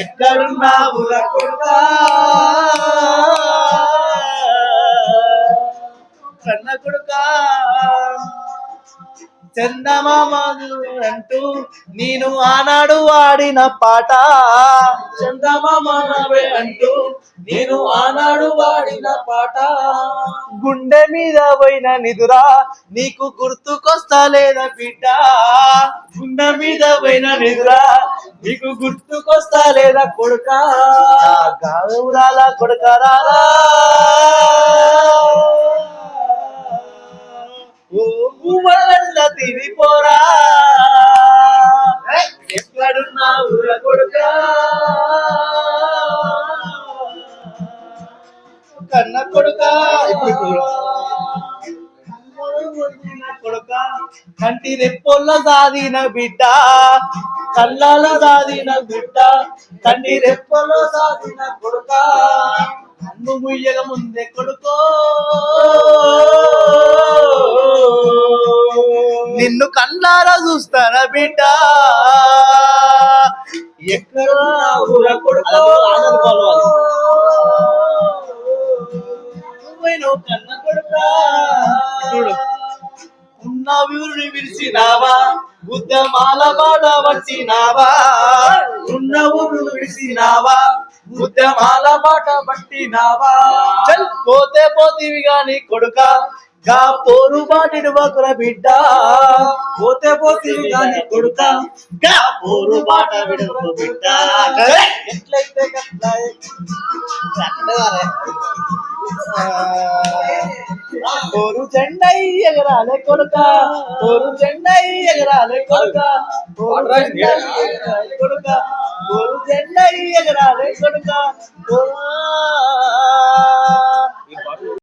ఎక్కడున్నావు రా కొడుకా కన్న కొడుకా చందమామలు అంటూ నేను ఆనాడు ఆడిన పాట. చందమామవే అంటూ నేను ఆనాడు వాడిన పాట. గుండె మీద పోయిన నిదురా నీకు గుర్తుకొస్తా లేదా బిడ్డ? గుండె మీద పోయిన నిదురా నీకు గుర్తుకొస్తా లేదా కొడుక? గౌరాల కొడుకరాలా? ఓ గువ్వల తిరిపోరా ఎక్కడున్నావు రా కొడుకా? కన్న కొడుకా. కొడుక. కంటి రెప్పొల్ల సాదిన బిడ్డ. కళ్ళాల సాదిన బిడ్డ కంటి రెప్పొల్ల సాదిన కొడుక. కన్ను ముయ్యగ ముందే కొడుకో. నిన్ను కళ్ళారా చూస్తారా బిడ్డ? ఎక్కడ ఊర కొడుకో. నువ్వేనో కన్న కొడుకా. విడిచినావా బుద్ధమాల బాట వచ్చినావా ఉన్న ఊరు విడిసినావా? బుద్ధమాల బాట పట్టినావా? చల్ పోతే పోతివి గాని కొడుక గా పోరు బాటిడు బకుల బిడ్డ. పోతే పోతివి గాని కొడుక గా పోరు బాట విడుకు బిడ్డ. ఎట్లయితే గట్లయే. తోరు జెండై ఎగరాలే కొడుక తోరు జెండై ఎగరాలే కొడుక తోరు జెండై ఎగరాలే కొడుక తోరు జెండై ఎగరాలే కొడుక